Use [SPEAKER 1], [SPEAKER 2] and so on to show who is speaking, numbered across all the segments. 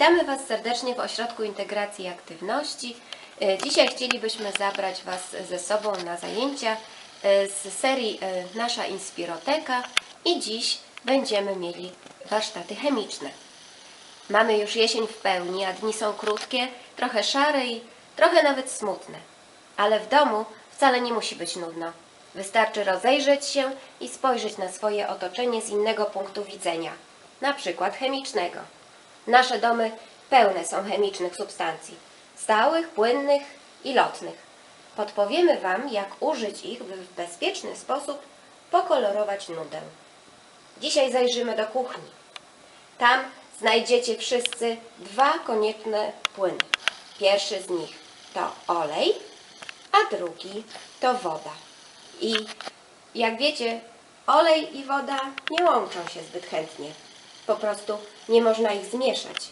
[SPEAKER 1] Witamy Was serdecznie w Ośrodku Integracji i Aktywności. E, Dzisiaj chcielibyśmy zabrać Was ze sobą na zajęcia e, z serii e, Nasza Inspiroteka i dziś będziemy mieli warsztaty chemiczne. Mamy już jesień w pełni, a dni są krótkie, trochę szare i trochę nawet smutne. Ale w domu wcale nie musi być nudno. Wystarczy rozejrzeć się i spojrzeć na swoje otoczenie z innego punktu widzenia, na przykład chemicznego. Nasze domy pełne są chemicznych substancji, stałych, płynnych i lotnych. Podpowiemy Wam, jak użyć ich, by w bezpieczny sposób pokolorować nudę. Dzisiaj zajrzymy do kuchni. Tam znajdziecie wszyscy dwa konieczne płyny. Pierwszy z nich to olej, a drugi to woda. I jak wiecie, olej i woda nie łączą się zbyt chętnie. Po prostu nie można ich zmieszać.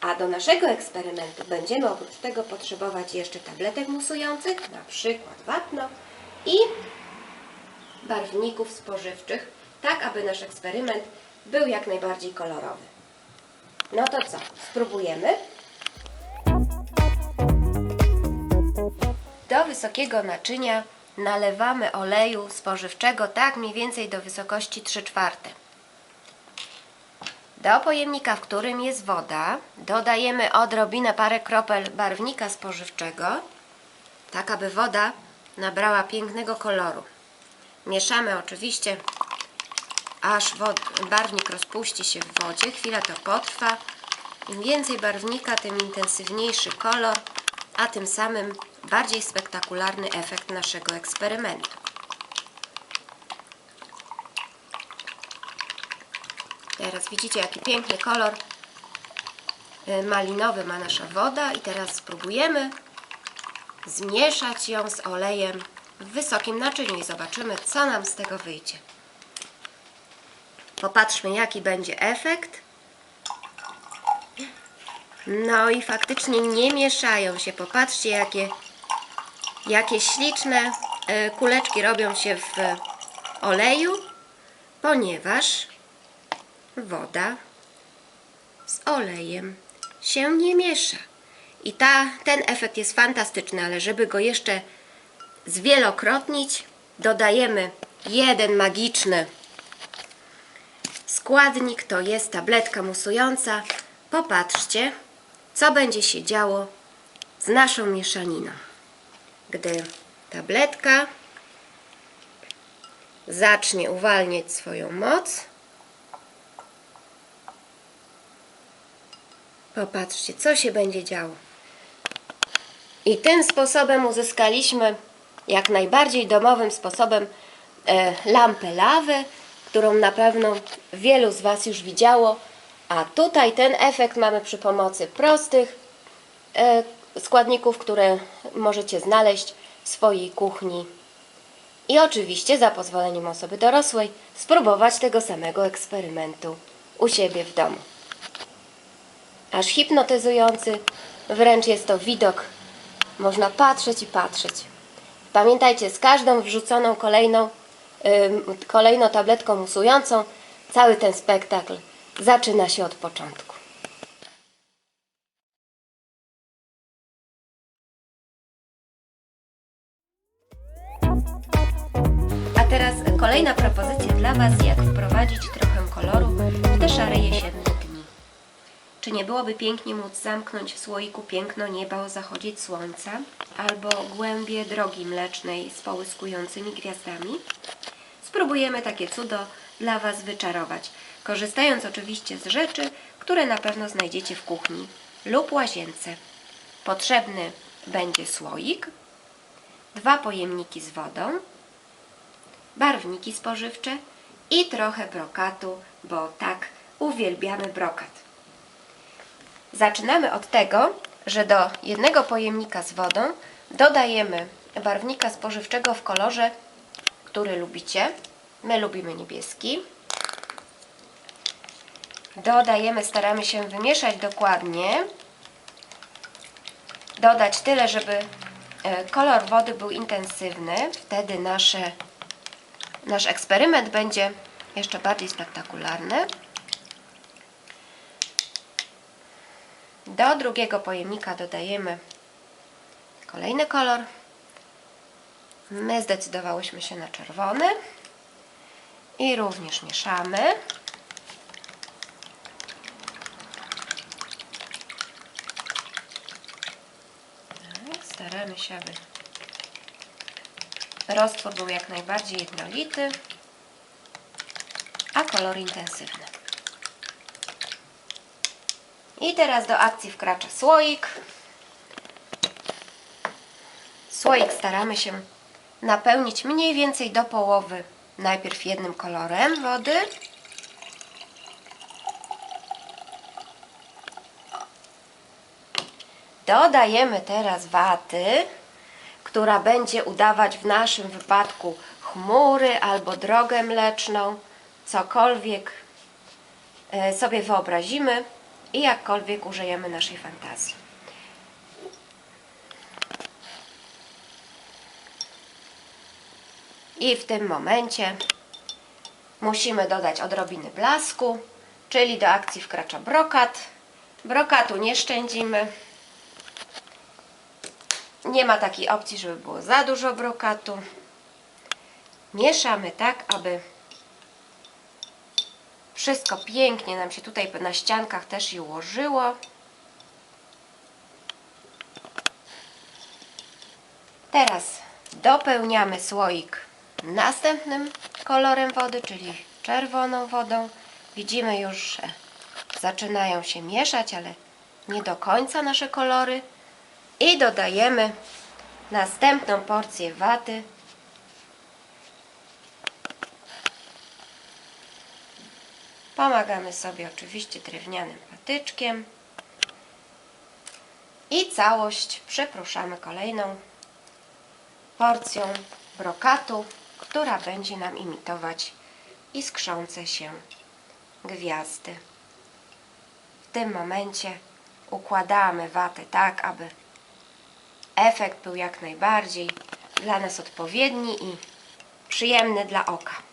[SPEAKER 1] A do naszego eksperymentu będziemy oprócz tego potrzebować jeszcze tabletek musujących, na przykład wapno i barwników spożywczych, tak aby nasz eksperyment był jak najbardziej kolorowy. No to co, spróbujemy? Do wysokiego naczynia nalewamy oleju spożywczego tak mniej więcej do wysokości 3 czwarte. Do pojemnika, w którym jest woda, dodajemy odrobinę parę kropel barwnika spożywczego, tak aby woda nabrała pięknego koloru. Mieszamy oczywiście, aż barwnik rozpuści się w wodzie. Chwilę to potrwa. Im więcej barwnika, tym intensywniejszy kolor, a tym samym bardziej spektakularny efekt naszego eksperymentu. Teraz widzicie, jaki piękny kolor y, malinowy ma nasza woda i teraz spróbujemy zmieszać ją z olejem w wysokim naczyniu i zobaczymy, co nam z tego wyjdzie. Popatrzmy, jaki będzie efekt. No i faktycznie nie mieszają się. Popatrzcie, jakie, jakie śliczne y, kuleczki robią się w oleju, ponieważ woda z olejem się nie miesza. I ta, ten efekt jest fantastyczny, ale żeby go jeszcze zwielokrotnić, dodajemy jeden magiczny składnik, to jest tabletka musująca. Popatrzcie, co będzie się działo z naszą mieszaniną. Gdy tabletka zacznie uwalniać swoją moc, Popatrzcie, co się będzie działo. I tym sposobem uzyskaliśmy jak najbardziej domowym sposobem e, lampę lawy, którą na pewno wielu z Was już widziało. A tutaj ten efekt mamy przy pomocy prostych e, składników, które możecie znaleźć w swojej kuchni. I oczywiście za pozwoleniem osoby dorosłej spróbować tego samego eksperymentu u siebie w domu aż hipnotyzujący. Wręcz jest to widok. Można patrzeć i patrzeć. Pamiętajcie, z każdą wrzuconą kolejną, ym, kolejną tabletką musującą, cały ten spektakl zaczyna się od początku. A teraz kolejna propozycja dla Was, jak wprowadzić trochę koloru w te szare jesienne. Czy nie byłoby pięknie móc zamknąć w słoiku piękno nieba o zachodzie słońca albo głębie drogi mlecznej z połyskującymi gwiazdami? Spróbujemy takie cudo dla Was wyczarować, korzystając oczywiście z rzeczy, które na pewno znajdziecie w kuchni lub łazience. Potrzebny będzie słoik, dwa pojemniki z wodą, barwniki spożywcze i trochę brokatu, bo tak uwielbiamy brokat. Zaczynamy od tego, że do jednego pojemnika z wodą dodajemy barwnika spożywczego w kolorze, który lubicie. My lubimy niebieski. Dodajemy, staramy się wymieszać dokładnie. Dodać tyle, żeby e, kolor wody był intensywny. Wtedy nasze, nasz eksperyment będzie jeszcze bardziej spektakularny. Do drugiego pojemnika dodajemy kolejny kolor. My zdecydowałyśmy się na czerwony. I również mieszamy. Tak, Staramy się, aby roztwór był jak najbardziej jednolity, a kolor intensywny. I teraz do akcji wkracza słoik. Słoik staramy się napełnić mniej więcej do połowy. Najpierw jednym kolorem wody. Dodajemy teraz waty, która będzie udawać w naszym wypadku chmury albo drogę mleczną, cokolwiek e, sobie wyobrazimy i jakkolwiek użyjemy naszej fantazji. I w tym momencie musimy dodać odrobiny blasku, czyli do akcji wkracza brokat. Brokatu nie szczędzimy. Nie ma takiej opcji, żeby było za dużo brokatu. Mieszamy tak, aby wszystko pięknie nam się tutaj na ściankach też i ułożyło. Teraz dopełniamy słoik następnym kolorem wody, czyli czerwoną wodą. Widzimy już, że zaczynają się mieszać, ale nie do końca nasze kolory. I dodajemy następną porcję waty. Pomagamy sobie oczywiście drewnianym patyczkiem. I całość przeproszamy kolejną porcją brokatu, która będzie nam imitować iskrzące się gwiazdy. W tym momencie układamy watę tak, aby efekt był jak najbardziej dla nas odpowiedni i przyjemny dla oka.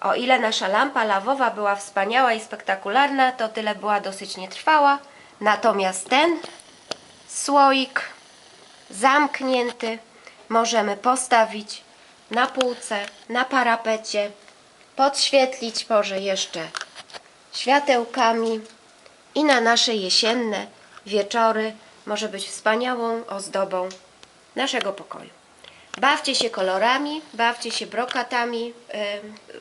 [SPEAKER 1] O ile nasza lampa lawowa była wspaniała i spektakularna, to tyle była dosyć nietrwała. Natomiast ten słoik zamknięty możemy postawić na półce, na parapecie, podświetlić może jeszcze światełkami i na nasze jesienne wieczory może być wspaniałą ozdobą naszego pokoju. Bawcie się kolorami, bawcie się brokatami,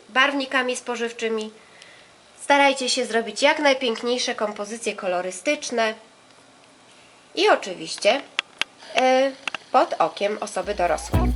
[SPEAKER 1] barwnikami spożywczymi. Starajcie się zrobić jak najpiękniejsze kompozycje kolorystyczne i oczywiście e, pod okiem osoby dorosłej.